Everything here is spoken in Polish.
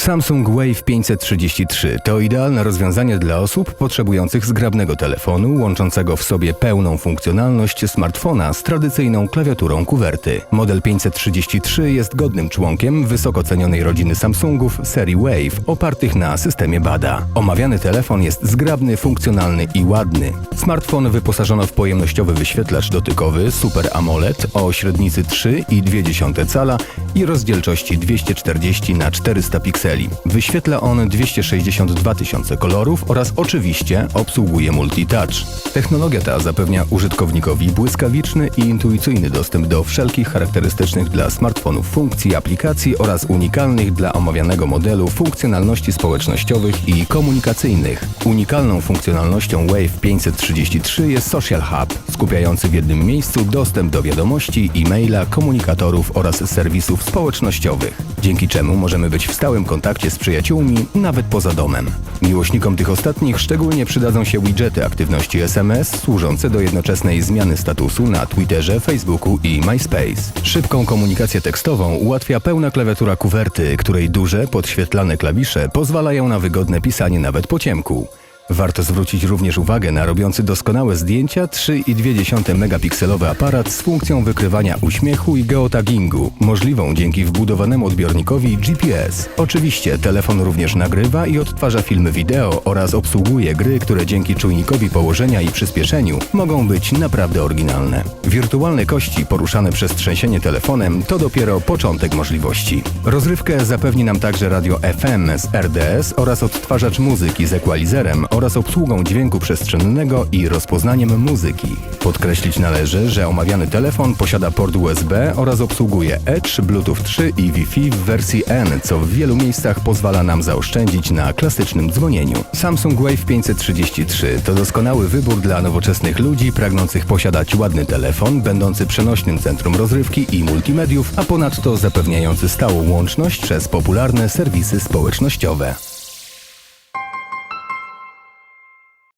Samsung Wave 533 to idealne rozwiązanie dla osób potrzebujących zgrabnego telefonu łączącego w sobie pełną funkcjonalność smartfona z tradycyjną klawiaturą kuwerty. Model 533 jest godnym członkiem wysoko cenionej rodziny Samsungów serii Wave opartych na systemie BADA. Omawiany telefon jest zgrabny, funkcjonalny i ładny. Smartfon wyposażono w pojemnościowy wyświetlacz dotykowy Super AMOLED o średnicy 3,2 cala i rozdzielczości 240 na 400 pikseli. Wyświetla on 262 tysiące kolorów oraz oczywiście obsługuje multitouch. Technologia ta zapewnia użytkownikowi błyskawiczny i intuicyjny dostęp do wszelkich charakterystycznych dla smartfonów funkcji, aplikacji oraz unikalnych dla omawianego modelu funkcjonalności społecznościowych i komunikacyjnych. Unikalną funkcjonalnością Wave 533 jest Social Hub, skupiający w jednym miejscu dostęp do wiadomości, e-maila, komunikatorów oraz serwisów społecznościowych, dzięki czemu możemy być w stałym kontakcie z przyjaciółmi nawet poza domem. Miłośnikom tych ostatnich szczególnie przydadzą się widgety aktywności SMS służące do jednoczesnej zmiany statusu na Twitterze, Facebooku i MySpace. Szybką komunikację tekstową ułatwia pełna klawiatura kuwerty, której duże, podświetlane klawisze pozwalają na wygodne pisanie nawet po ciemku. Warto zwrócić również uwagę na robiący doskonałe zdjęcia 3,2 megapikselowy aparat z funkcją wykrywania uśmiechu i geotagingu, możliwą dzięki wbudowanemu odbiornikowi GPS. Oczywiście telefon również nagrywa i odtwarza filmy wideo oraz obsługuje gry, które dzięki czujnikowi położenia i przyspieszeniu mogą być naprawdę oryginalne. Wirtualne kości poruszane przez trzęsienie telefonem to dopiero początek możliwości. Rozrywkę zapewni nam także radio FM z RDS oraz odtwarzacz muzyki z equalizerem oraz obsługą dźwięku przestrzennego i rozpoznaniem muzyki. Podkreślić należy, że omawiany telefon posiada port USB oraz obsługuje Edge, Bluetooth 3 i Wi-Fi w wersji N, co w wielu miejscach pozwala nam zaoszczędzić na klasycznym dzwonieniu. Samsung Wave 533 to doskonały wybór dla nowoczesnych ludzi pragnących posiadać ładny telefon, będący przenośnym centrum rozrywki i multimediów, a ponadto zapewniający stałą łączność przez popularne serwisy społecznościowe.